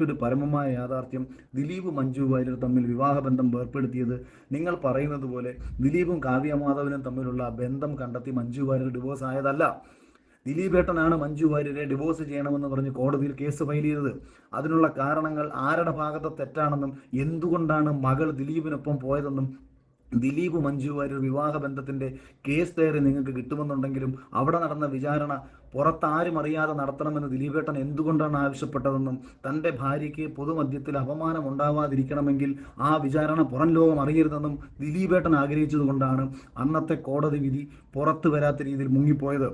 മറ്റൊരു പരമമായ യാഥാർത്ഥ്യം ദിലീപ് മഞ്ജു വാര്യർ തമ്മിൽ വിവാഹബന്ധം ഏർപ്പെടുത്തിയത് നിങ്ങൾ പറയുന്നത് പോലെ ദിലീപും കാവ്യമാധവനും തമ്മിലുള്ള ബന്ധം കണ്ടെത്തി മഞ്ജു വാര്യർ ഡിവോഴ്സ് ആയതല്ല. ദിലീപേട്ടനാണ് മഞ്ജു വാര്യരെ ഡിവോഴ്സ് ചെയ്യണമെന്ന് പറഞ്ഞ് കോടതിയിൽ കേസ് ഫയൽ ചെയ്തത്. അതിനുള്ള കാരണങ്ങൾ ആരുടെ ഭാഗത്തെ തെറ്റാണെന്നും എന്തുകൊണ്ടാണ് മകൾ ദിലീപിനൊപ്പം പോയതെന്നും ദിലീപ് മഞ്ജു വാര്യർ വിവാഹ ബന്ധത്തിന്റെ കേസ് തയറി നിങ്ങൾക്ക് കിട്ടുമെന്നുണ്ടെങ്കിലും അവിടെ നടന്ന വിചാരണ പുറത്താരും അറിയാതെ നടത്തണമെന്ന് ദിലീപേട്ടൻ എന്തുകൊണ്ടാണ് ആവശ്യപ്പെട്ടതെന്നും തന്റെ ഭാര്യയ്ക്ക് പൊതുമധ്യത്തിൽ അപമാനം ഉണ്ടാവാതിരിക്കണമെങ്കിൽ ആ വിചാരണ പുറം ലോകം അറിയരുതെന്നും ദിലീപേട്ടൻ ആഗ്രഹിച്ചതുകൊണ്ടാണ് അന്നത്തെ കോടതി വിധി പുറത്തു വരാത്ത രീതിയിൽ മുങ്ങിപ്പോയത്.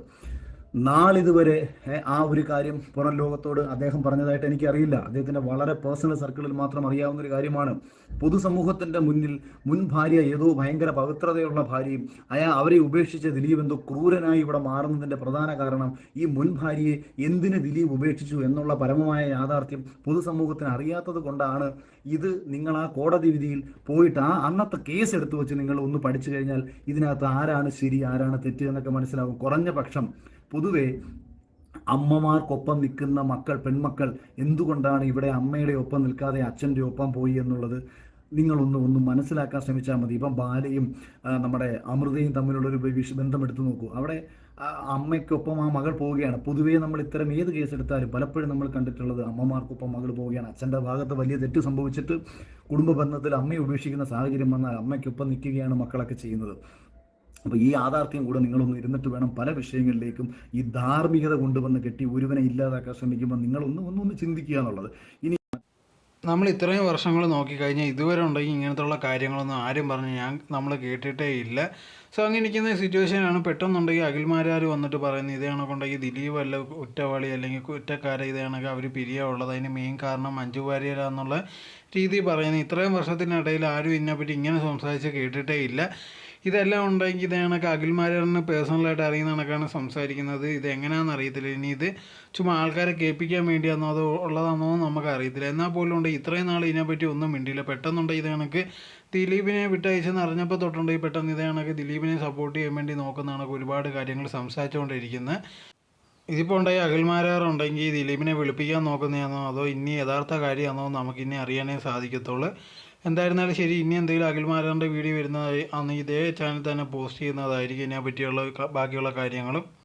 നാളിതുവരെ ആ ഒരു കാര്യം പുറം ലോകത്തോട് അദ്ദേഹം പറഞ്ഞതായിട്ട് എനിക്കറിയില്ല. അദ്ദേഹത്തിന്റെ വളരെ പേഴ്സണൽ സർക്കിളിൽ മാത്രം അറിയാവുന്ന ഒരു കാര്യമാണ്. പൊതുസമൂഹത്തിന്റെ മുന്നിൽ മുൻ ഭാര്യ ഏതോ ഭയങ്കര പവിത്രതയുള്ള ഭാര്യയും അയാ അവരെ ഉപേക്ഷിച്ച ദിലീപ് എന്തോ ക്രൂരനായി ഇവിടെ മാറുന്നതിന്റെ പ്രധാന കാരണം ഈ മുൻ ഭാര്യയെ എന്തിന് ദിലീപ് ഉപേക്ഷിച്ചു എന്നുള്ള പരമമായ യാഥാർത്ഥ്യം പൊതുസമൂഹത്തിന് അറിയാത്തത് കൊണ്ടാണ് ഇത് നിങ്ങൾ ആ കോടതി വിധിയിൽ പോയിട്ട് ആ അന്നത്തെ കേസ് എടുത്തു വെച്ച് നിങ്ങൾ ഒന്ന് പഠിച്ചു കഴിഞ്ഞാൽ ഇതിനകത്ത് ആരാണ് ശരി ആരാണ് തെറ്റ് എന്നൊക്കെ മനസ്സിലാകും കുറഞ്ഞ പക്ഷം പൊതുവെ അമ്മമാർക്കൊപ്പം നിൽക്കുന്ന മക്കൾ പെൺമക്കൾ എന്തുകൊണ്ടാണ് ഇവിടെ അമ്മയുടെ ഒപ്പം നിൽക്കാതെ അച്ഛന്റെ ഒപ്പം പോയി എന്നുള്ളത് നിങ്ങളൊന്ന് ഒന്ന് മനസ്സിലാക്കാൻ ശ്രമിച്ചാൽ മതി. ഇപ്പം ബാലയും നമ്മുടെ അമൃതയും തമ്മിലുള്ളൊരു ബന്ധം എടുത്തു നോക്കൂ. അവിടെ അമ്മയ്ക്കൊപ്പം ആ മകൾ പോവുകയാണ്. പൊതുവേ നമ്മൾ ഇത്തരം ഏത് കേസ് എടുത്താലും പലപ്പോഴും നമ്മൾ കണ്ടിട്ടുള്ളത് അമ്മമാർക്കൊപ്പം മകൾ പോവുകയാണ്. അച്ഛന്റെ ഭാഗത്ത് വലിയ തെറ്റ് സംഭവിച്ചിട്ട് കുടുംബ ബന്ധത്തിൽ അമ്മയെ ഉപേക്ഷിക്കുന്ന സാഹചര്യം വന്നാൽ അമ്മയ്ക്കൊപ്പം നിൽക്കുകയാണ് മക്കളൊക്കെ ചെയ്യുന്നത്. അപ്പോൾ ഈ യാഥാർത്ഥ്യം കൂടെ നിങ്ങളൊന്ന് ഇരുന്നിട്ട് വേണം പല വിഷയങ്ങളിലേക്കും ഈ ധാർമ്മികത കൊണ്ടുവന്ന് കെട്ടി ഒരുവനെ ഇല്ലാതാക്കാൻ ശ്രമിക്കുമ്പോൾ നിങ്ങളൊന്ന് ഒന്നൊന്ന് ചിന്തിക്കുക എന്നുള്ളത്. ഇനി നമ്മൾ ഇത്രയും വർഷങ്ങൾ നോക്കിക്കഴിഞ്ഞാൽ ഇതുവരെ ഉണ്ടെങ്കിൽ ഇങ്ങനത്തുള്ള കാര്യങ്ങളൊന്നും ആരും പറഞ്ഞ് ഞാൻ നമ്മൾ കേട്ടിട്ടേ ഇല്ല. സോ അങ്ങനെ ഇരിക്കുന്ന സിറ്റുവേഷനാണ് പെട്ടെന്നുണ്ടെങ്കിൽ അഖിൽമാരാർ വന്നിട്ട് പറയുന്നത് ഇതേ കണക്കുണ്ടെങ്കിൽ ദിലീപ് അല്ല കുറ്റവാളി അല്ലെങ്കിൽ കുറ്റക്കാരെ ഇതേ കണക്ക് അവർ പിരിയാവുള്ളത് അതിന് മെയിൻ കാരണം മഞ്ജു വാര്യരാന്നുള്ള രീതി പറയുന്നത് ഇത്രയും വർഷത്തിനിടയിൽ ആരും ഇതിനെപ്പറ്റി ഇങ്ങനെ സംസാരിച്ച് കേട്ടിട്ടേ ഇല്ല. ഇതെല്ലാം ഉണ്ടെങ്കിൽ ഇത് കണക്ക് അഖിൽമാരാറിന് പേഴ്സണലായിട്ട് അറിയുന്ന കണക്കാണ് സംസാരിക്കുന്നത്. ഇത് എങ്ങനെയാണെന്ന് അറിയത്തില്ല. ഇനി ഇത് ചുമ്മാ ആൾക്കാരെ കേൾപ്പിക്കാൻ വേണ്ടിയാണോ അതോ ഉള്ളതാണോ നമുക്ക് അറിയത്തില്ല. എന്നാൽ പോലും ഉണ്ട്. ഇത്രയും നാൾ ഇതിനെപ്പറ്റി ഒന്നും മിണ്ടിയില്ല. പെട്ടെന്നുണ്ട് ഇത് കണക്ക്. ദിലീപിനെ വിട്ടയച്ചെന്ന് അറിഞ്ഞപ്പോൾ തൊട്ടുണ്ടെങ്കിൽ പെട്ടെന്ന് ഇത് കണക്ക് ദിലീപിനെ സപ്പോർട്ട് ചെയ്യാൻ വേണ്ടി നോക്കുന്ന കണക്ക് ഒരുപാട് കാര്യങ്ങൾ സംസാരിച്ചുകൊണ്ടിരിക്കുന്നത് ഇതിപ്പോൾ ഉണ്ടായി അകൽമാരാറുണ്ടെങ്കിൽ ദിലീപിനെ വിളിപ്പിക്കാൻ നോക്കുന്നതാണോ അതോ ഇനി യഥാർത്ഥ കാര്യമാണോ നമുക്കിനി അറിയാനേ സാധിക്കത്തുള്ളൂ. എന്തായിരുന്നാലും ശരി ഇനി എന്തെങ്കിലും അഖിൽമാരാറിന്റെ വീഡിയോ വരുന്നതായി അന്ന് ഇതേ ചാനൽ തന്നെ പോസ്റ്റ് ചെയ്യുന്നതായിരിക്കും. ഇതിനെ പറ്റിയുള്ള ബാക്കിയുള്ള കാര്യങ്ങളും.